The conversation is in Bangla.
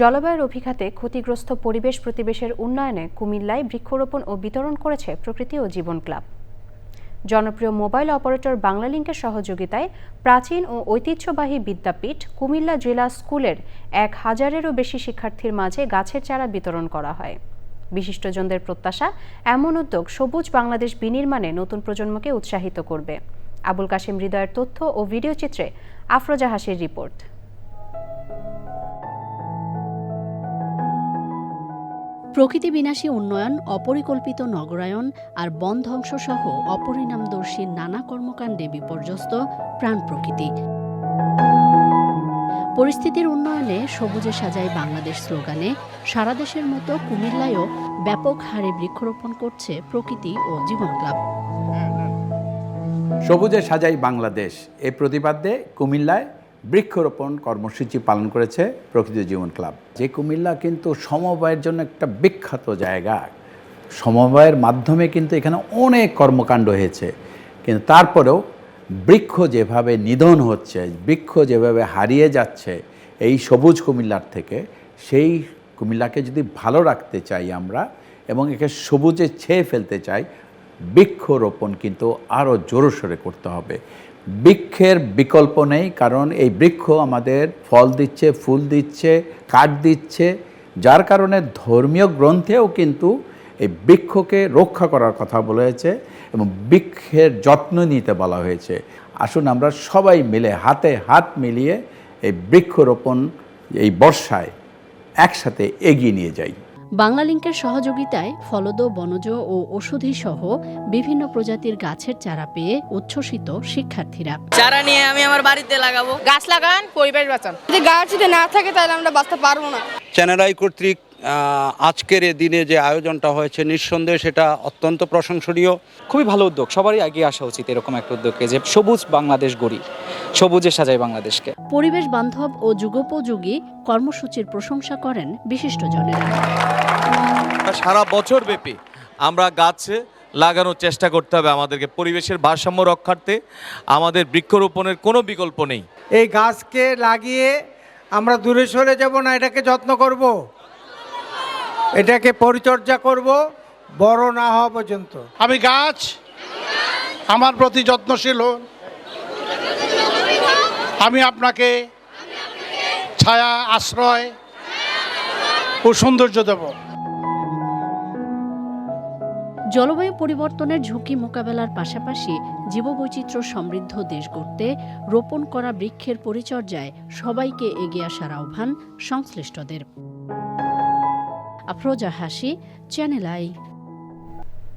জলবায়ুর অভিঘাতে ক্ষতিগ্রস্ত পরিবেশ প্রতিবেশের উন্নয়নে কুমিল্লায় বৃক্ষরোপণ ও বিতরণ করেছে প্রকৃতি ও জীবন ক্লাব। জনপ্রিয় মোবাইল অপারেটর বাংলালিংকের সহযোগিতায় প্রাচীন ও ঐতিহ্যবাহী বিদ্যাপীঠ কুমিল্লা জেলা স্কুলের এক হাজারেরও বেশি শিক্ষার্থীর মাঝে গাছের চারা বিতরণ করা হয়। বিশিষ্টজনদের প্রত্যাশা, এমন উদ্যোগ সবুজ বাংলাদেশ বিনির্মাণে নতুন প্রজন্মকে উৎসাহিত করবে। আবুল কাশিম হৃদয়ের তথ্য ও ভিডিও চিত্রে আফরোজা হাসির রিপোর্ট। প্রকৃতি বিনাশী উন্নয়ন, অপরিকল্পিত নগরায়ন আর বন ধ্বংস সহ অপরিণামদর্শী নানা কর্মকাণ্ডে বিপর্যস্ত প্রাণ প্রকৃতি। পরিস্থিতির উন্নয়নে সবুজে সাজাই বাংলাদেশ স্লোগানে, সারা দেশের মতো কুমিল্লায়ও ব্যাপক হারে বৃক্ষরোপণ করছে প্রকৃতি ও জীবন ক্লাব সবুজে সাজাই বাংলাদেশ। এই প্রতিপাদ্যে কুমিল্লায় বৃক্ষরোপণ কর্মসূচি পালন করেছে প্রকৃত জীবন ক্লাব। যে কুমিল্লা কিন্তু সমবায়ের জন্য একটা বিখ্যাত জায়গা। সমবায়ের মাধ্যমে কিন্তু এখানে অনেক কর্মকাণ্ড হয়েছে। কিন্তু তারপরেও বৃক্ষ যেভাবে নিধন হচ্ছে, বৃক্ষ যেভাবে হারিয়ে যাচ্ছে এই সবুজ কুমিল্লার থেকে, সেই কুমিল্লাকে যদি ভালো রাখতে চাই আমরা এবং একে সবুজে ছেয়ে ফেলতে চাই, বৃক্ষরোপণ কিন্তু আরও জোরসোরে করতে হবে। বৃক্ষের বিকল্প নেই, কারণ এই বৃক্ষ আমাদের ফল দিচ্ছে, ফুল দিচ্ছে, কাঠ দিচ্ছে। যার কারণে ধর্মীয় গ্রন্থেও কিন্তু এই বৃক্ষকে রক্ষা করার কথা বলা হয়েছে এবং বৃক্ষের যত্ন নিতে বলা হয়েছে। আসুন আমরা সবাই মিলে, হাতে হাত মিলিয়ে এই বৃক্ষরোপণ এই বর্ষায় একসাথে এগিয়ে নিয়ে যাই। বাংলালিংকের সহযোগিতায় ফলদ বনজ ও ওষুধি সহ বিভিন্ন প্রজাতির গাছের চারা পেয়ে উচ্ছ্বসিত শিক্ষার্থীরা। চারা নিয়ে আমি আমার বাড়িতে লাগাবো। গাছ লাগান পরিবেশ বাঁচান। যদি গাছ যদি না থাকে তাহলে আমরা বাঁচতে পারব না। চ্যানেরাই কর্তৃক আজকের এ দিনে যে আয়োজনটা হয়েছে নিঃসন্দেহে সেটা অত্যন্ত প্রশংসনীয়। খুবই ভালো উদ্যোগ। সবারই এগিয়ে আসা উচিত এরকম একটা উদ্যোগকে যে সবুজ বাংলাদেশ গড়ি সবুজে সাজাই বাংলাদেশকে। পরিবেশ বান্ধব ও যুগোপযোগী কর্মসূচির প্রশংসা করেন বিশিষ্ট বিশিষ্টজনেরা সারা বছর ব্যাপী আমরা গাছ লাগানোর চেষ্টা করতে হবে আমাদেরকে। পরিবেশের ভারসাম্য রক্ষার্থে আমাদের বৃক্ষরোপণের কোনো বিকল্প নেই। এই গাছকে লাগিয়ে আমরা দূরে সরে যাব না এটাকে যত্ন করব। এটাকে পরিচর্যা করব বড় না হওয়া পর্যন্ত। আমি গাছ আমার প্রতি যত্নশীল হন। আমি আপনাকে ছায়া আশ্রয় ও সৌন্দর্য দেব। জলবায়ু পরিবর্তনের ঝুঁকি মোকাবেলার পাশাপাশি জীববৈচিত্র্য সমৃদ্ধ দেশ গড়তে রোপণ করা বৃক্ষের পরিচর্যায় সবাইকে এগিয়ে আসার আহ্বান সংশ্লিষ্টদের। আফরোজা হাসি চ্যানেল আই।